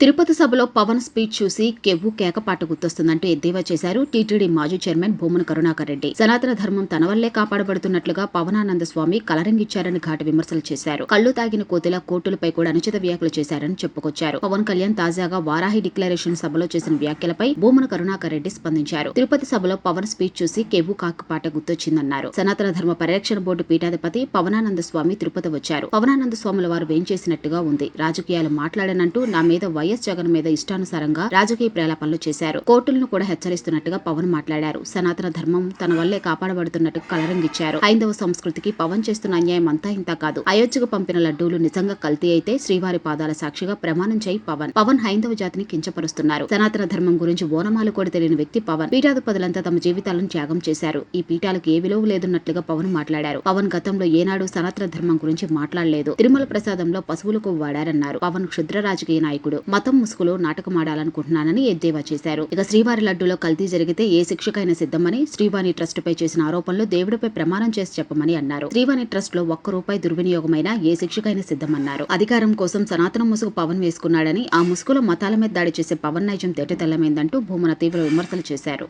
తిరుపతి సభలో పవన్ స్పీచ్ చూసి కెవ్వు కేకపాట గుర్తొస్తుందంటూ ఎద్దేవా చేశారు టీటీడీ మాజీ చైర్మన్ భూమన కరుణాకర్ రెడ్డి. సనాతన ధర్మం తన వల్లే కాపాడబడుతున్నట్లుగా పవనానంద స్వామి కలరింగిచ్చారని ఘాటు విమర్శలు చేశారు. కళ్ళు తాగిన కోతిలా కోర్టులపై కూడా అనుచిత వ్యాఖ్యలు చేశారని చెప్పుకొచ్చారు. పవన్ కళ్యాణ్ తాజాగా వారాహి డిక్లరేషన్ సభలో చేసిన వ్యాఖ్యలపై భూమన కరుణాకర్ రెడ్డి స్పందించారు. తిరుపతి సభలో పవన్ స్పీచ్ చూసి కెవ్వు కాకపాట గుర్తొచ్చిందన్నారు. సనాతన ధర్మ పరిరక్షణ బోర్డు పీఠాధిపతి పవనానంద స్వామి తిరుపతి వచ్చారు. పవనానంద స్వాముల వారు వేంచేసినట్టుగా ఉంది. రాజకీయాలు మాట్లాడనంటూ నా మీద వైఎస్ జగన్ మీద ఇష్టానుసారంగా రాజకీయ ప్రేలాపనలు చేశారు. కోర్టులను కూడా హెచ్చరిస్తున్నట్టుగా పవన్ మాట్లాడారు. సనాతన ధర్మం తన వల్లే కాపాడబడుతున్నట్టు కలరంగిచ్చారు. హైందవ సంస్కృతికి పవన్ చేస్తున్న అన్యాయం అంతా ఇంత కాదు. అయోధ్యకు పంపిన లడ్డూలు నిజంగా కల్తీ అయితే శ్రీవారి పాదాల సాక్షిగా ప్రమాణం చేయి పవన్. పవన్ హైందవ జాతిని కించపరుస్తున్నారు. సనాతన ధర్మం గురించి ఓనమాలు కూడా తెలియని వ్యక్తి పవన్. పీఠాధిపతులంతా తమ జీవితాలను త్యాగం చేశారు. ఈ పీఠాలకు ఏ విలువ లేదున్నట్లుగా పవన్ మాట్లాడారు. పవన్ గతంలో ఏనాడు సనాతన ధర్మం గురించి మాట్లాడలేదు. తిరుమల ప్రసాదంలో పశువులకు వాడారన్నారు. పవన్ క్షుద్ర రాజకీయ నాయకుడు. మతం ముసుగులో నాటకమాడాలనుకుంటున్నానని ఎద్దేవా చేశారు. ఇక శ్రీవారి లడ్డూలో కల్తీ జరిగితే ఏ శిక్షకైనా సిద్ధమని శ్రీవాణి ట్రస్ట్ పై చేసిన ఆరోపణలు దేవుడిపై ప్రమాణం చేసి చెప్పమని అన్నారు. శ్రీవాణి ట్రస్ట్లో ఒక్క రూపాయి దుర్వినియోగమైన ఏ శిక్షకైనా సిద్ధమన్నారు. అధికారం కోసం సనాతన ముసుగు పవన్ వేసుకున్నాడని ఆ ముసుగులో మతాల మీద దాడి చేసే పవన్ నైజం తేటతెల్లమైందంటూ భూమన తీవ్ర విమర్శలు చేశారు.